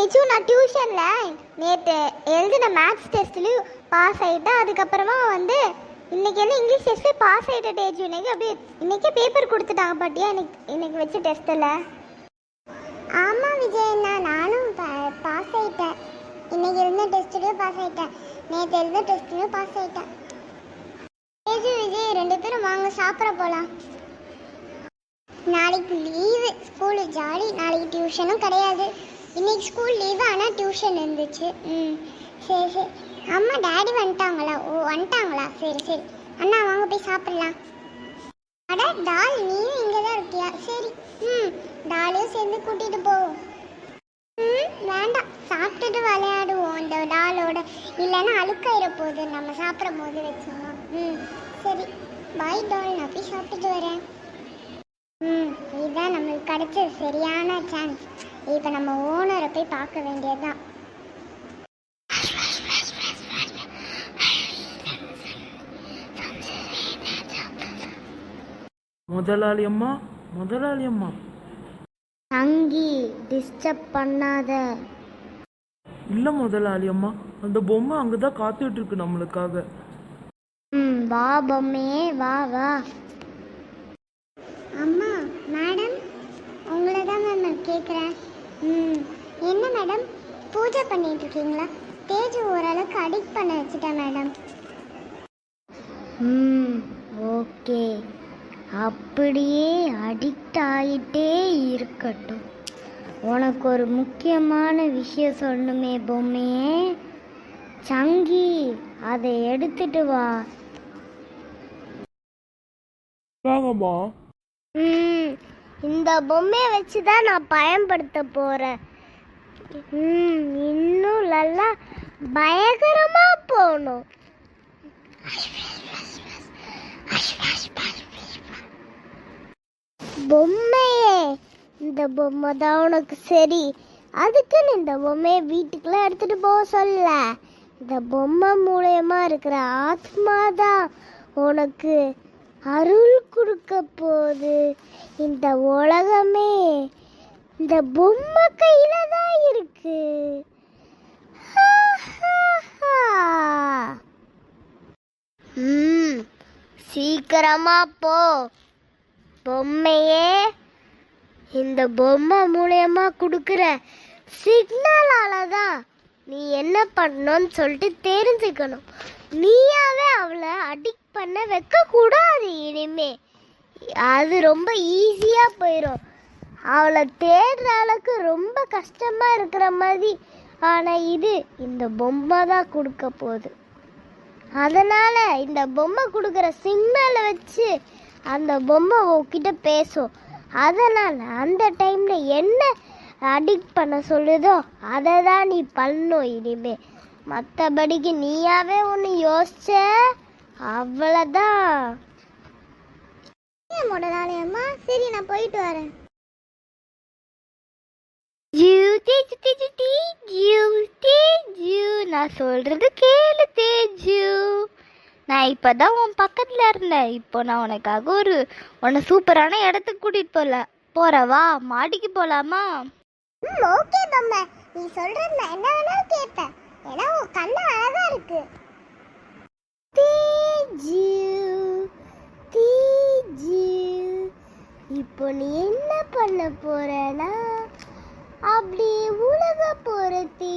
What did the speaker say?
தேஜு நான் டியூஷனில் நேற்று எழுதின மேத்ஸ் டெஸ்ட்லேயும் பாஸ் ஆகிட்டேன் அதுக்கப்புறமா வந்து இன்னைக்கு வந்து இங்கிலீஷ் டெஸ்ட்லேயே பாஸ் ஆகிட்ட டேஜ் இன்னைக்கு அப்படியே இன்றைக்கே பேப்பர் கொடுத்துட்டாங்க பாட்டியா இன்னைக்கு இன்னைக்கு வச்ச டெஸ்ட்டில் ஆமாம் விஜயண்ணா நானும் பாஸ் ஆகிட்டேன் இன்றைக்கி இருந்த டெஸ்ட்லேயும் பாஸ் ஆகிட்டேன் நேற்று எழுந்த டெஸ்ட்லேயும் பாஸ் ஆகிட்டேன் தேஜு விஜய் ரெண்டு பேரும் வாங்க சாப்பிட போகலாம் நாளைக்கு லீவு ஸ்கூலு ஜாலி நாளைக்கு டியூஷனும் கிடையாது. இன்னைக்கு ஸ்கூல் லீவு ஆனால் டியூஷன் இருந்துச்சு. ம் சரி சரி. அம்மா டாடி வந்துட்டாங்களா? ஓ வந்துட்டாங்களா? சரி சரி. அண்ணா வாங்க போய் சாப்பிட்லாம். அட டால் நீயும் இங்கே தான் இருக்கியா? சரி. ம் டாலையும் சேர்ந்து கூட்டிகிட்டு போவோம் ம் வேண்டாம். சாப்பிட்டுட்டு விளையாடுவோம் இந்த டாலோட இல்லைன்னா அழுக்காயிர போகுது. நம்ம சாப்பிடும் போது வச்சோம்னா ம் சரி. பாய் டால் நான் போய் சாப்பிட்டுட்டு வரேன். ம் இதுதான் நம்மளுக்கு கிடைச்ச சரியான சான்ஸ் இப்போ நம்ம ஓனரை போய் பார்க்க வேண்டியதுதான். முதலாளி அம்மா முதலாளி அம்மா தங்கி டிஸ்டர்ப் பண்ணாத. இல்லை முதலாளி அம்மா அந்த பொம்மை அங்கே தான் காத்துட்டு இருக்கு நம்மளுக்காக. ம் வா பொம்மையே வா வா. அம்மா மேடம் உங்களை தான் மேம் நான் கேட்குறேன் ம் என்ன மேடம் பூஜை பண்ணிட்டு இருக்கீங்களா? தேஜ் ஓரளவுக்கு அடிக்ட் பண்ண வச்சுட்டேன் மேடம் ம் ஓகே. அப்படியே அடிக்ட் ஆகிட்டே இருக்கட்டும். உனக்கு ஒரு முக்கியமான விஷயம் சொல்லணுமே பொம்மையே சங்கி அதை எடுத்துட்டு வா. வாங்கம்மா. ம் இந்த பொம்மையை வச்சு தான் நான் பயன்படுத்த போகிறேன் இன்னும் நல்லா பயங்கரமாக போகணும். பொம்மையே இந்த பொம்மை தான் உனக்கு சரி. அதுக்குன்னு இந்த பொம்மையை வீட்டுக்குலாம் எடுத்துட்டு போக சொல்ல. இந்த பொம்மை மூலயமா இருக்கிற ஆத்மா தான் உனக்கு அருள் கொடுக்க போகுது. இந்த உலகமே இந்த பொம்மை கையில தான் இருக்கு. ம் சீக்கிரமா போ. பொம்மையே இந்த பொம்மை மூலயமா கொடுக்குற சிக்னலால தான் நீ என்ன பண்ணணும்னு சொல்லிட்டு தெரிஞ்சுக்கணும். நீயாவே அவளை அடிக்ட் பண்ண வைக்க கூடாது இனிமே. அது ரொம்ப ஈஸியா போயிடும் அவளை தேடுற அளவுக்கு ரொம்ப கஷ்டமா இருக்கிற மாதிரி. ஆனால் இது இந்த பொம்மை தான் கொடுக்க போகுது. அதனால இந்த பொம்மை கொடுக்குற சிக்னலை வச்சு அந்த பொம்மை உங்ககிட்ட பேசும். அதனால் அந்த டைமில் என்ன அடிக்ட் பண்ண சொல்லுதோ அதை தான் நீ பண்ணும் இனிமே. மற்றபடிக்கு நீயாவே ஒன்று யோசிச்ச? அவ்வளோதான் முதலாளியம்மா சரி நான் போயிட்டு வரேன். நான் சொல்றது கேளு தேஜு. நான் இப்பதான் உன் பக்கத்துல இருந்தேன். இப்போ நான் உனக்காக ஒரு உன்னை சூப்பரான இடத்துக்கு கூட்டிட்டு போல போறவா மாடிக்கு போலாமா? ம் ஓகே பொம்மை. நீ சொல்றது நான் என்ன வேணாலும் கேட்பேன். ஏன்னா உன் கண்ணு அழகா இருக்கு. தேஜு தேஜு. இப்போ நீ என்ன பண்ண போறனா அப்படியே உலக பொருத்தி